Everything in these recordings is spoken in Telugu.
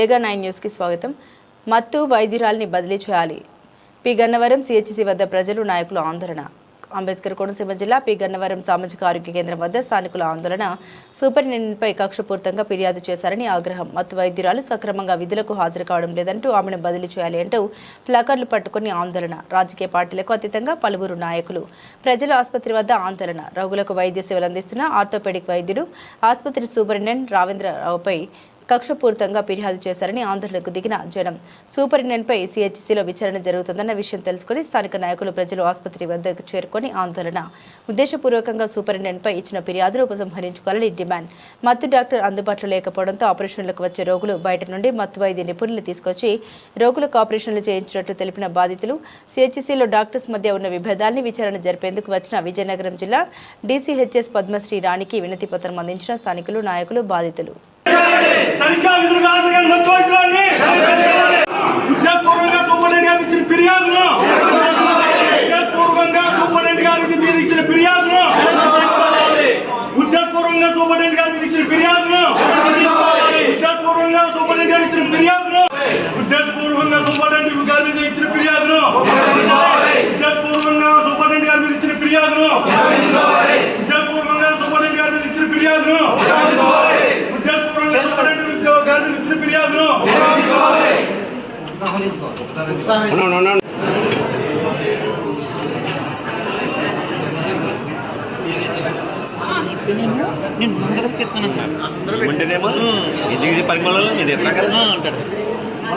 ఏగా నైన్ న్యూస్కి స్వాగతం. మత్తు వైద్యురాల్ని బదిలీ చేయాలి. పి. గన్నవరం సిహెచ్సి వద్ద ప్రజలు నాయకులు ఆందోళన. అంబేద్కర్ కోనసీమ జిల్లా పి. గన్నవరం సామాజిక ఆరోగ్య కేంద్రం వద్ద స్థానికుల ఆందోళన. సూపరింటెండెంట్పై కక్షపూర్తంగా ఫిర్యాదు చేశారని ఆగ్రహం. మత్తు వైద్యురాలు సక్రమంగా విధులకు హాజరు కావడం లేదంటూ ఆమెను బదిలీ చేయాలి అంటూ ప్లకార్డులు పట్టుకుని ఆందోళన. రాజకీయ పార్టీలకు అతీతంగా పలువురు నాయకులు. ప్రజల ఆసుపత్రి వద్ద ఆందోళన. రోగులకు వైద్య సేవలు అందిస్తున్న ఆర్థోపెడిక్ వైద్యుడు ఆసుపత్రి సూపరింటెండెంట్ రావేంద్రరావుపై కక్షపూరితంగా ఫిర్యాదు చేశారని ఆందోళనకు దిగిన జనం. సూపరింటెండెంట్పై సిహెచ్సిలో విచారణ జరుగుతుందన్న విషయం తెలుసుకుని స్థానిక నాయకులు ప్రజలు ఆసుపత్రి వద్దకు చేరుకొని ఆందోళన. ఉద్దేశపూర్వకంగా సూపరింటెండెంట్పై ఇచ్చిన ఫిర్యాదును ఉపసంహరించుకోవాలని డిమాండ్. మత్తు డాక్టర్ అందుబాటులో లేకపోవడంతో ఆపరేషన్లకు వచ్చే రోగులు బయట నుండి మత్తు వైద్య నిపుణులు తీసుకొచ్చి రోగులకు ఆపరేషన్లు చేయించినట్టు తెలిపిన బాధితులు సిహెచ్సిలో డాక్టర్స్ మధ్య ఉన్న విభేదాల్ని విచారణ జరిపేందుకు వచ్చిన విజయనగరం జిల్లా డీసీహెచ్ఎస్ పద్మశ్రీ రాణికి వినతి పత్రం అందించిన స్థానికులు నాయకులు బాధితులు. సరిగ్గా విధులు హాజరుగాని మత్తు వైద్యురాల్ని ఉద్దేశపూర్వకంగా సూపరింటెండెంట్ గారికి ఇచ్చిన ఫిర్యాదును ఉద్దేశపూర్వకంగా సూపరింటెండెంట్ గారికి మీరు ఇచ్చిన ఫిర్యాదును ఉద్దేశపూర్వకంగా సూపరింటెండెంట్ గారికి ఇచ్చిన ఫిర్యాదును ఉద్దేశపూర్వకంగా సూపరింటెండెంట్ గారికి ఇచ్చిన ఫిర్యాదును ఉద్దేశపూర్వకంగా సూపరింటెండెంట్ గారి మీద ఇచ్చిన ఫిర్యాదును ఉద్దేశపూర్వకంగా సూపరింటెండెంట్ గారి మీద ఇచ్చిన ఫిర్యాదును ఉద్దేశపూర్వకంగా సూపరింటెండెంట్ గారి మీద ఇచ్చిన ఫిర్యాదును ఉద్దేశపూర్వకంగా సూపరింటెండెంట్ గారి మీద ఇచ్చిన ఫిర్యాదును నేను ముందరకు చెప్తాను ఉంటేనేమో ఇది పరిమళలో? మీరు ఎట్లా కదా? అంటాడు.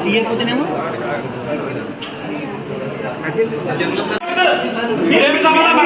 చేయకపోతేనేమో మీరేమి సమాధానం